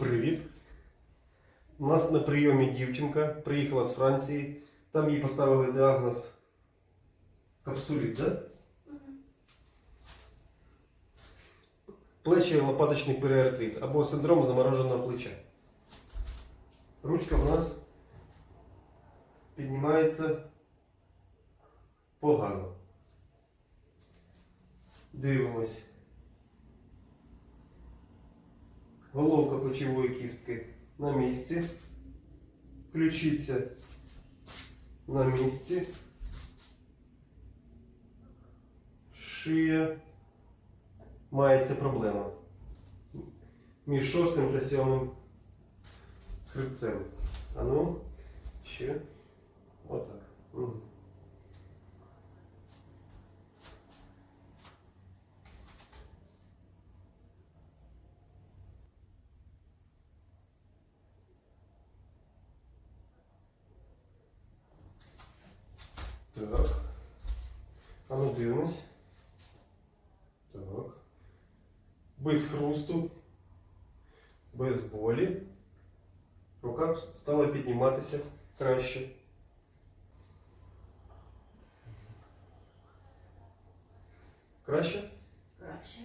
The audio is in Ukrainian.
Привіт. У нас на прийомі дівчинка приїхала з Франції. Там їй поставили діагноз капсуліт, да? Плечі лопаточний періартрит або синдром замороженого плеча. Ручка в нас піднімається погано. Дивимось. Головка плечової кістки на місці. Ключиця на місці. Шия. Мається проблема. Між шостим та сьомим хребцем. А ну, ще. Отак. Мгм. Так. А ну дивимось. Так. Без хрусту, без болі. Рука стала підніматися краще. Краще? Краще.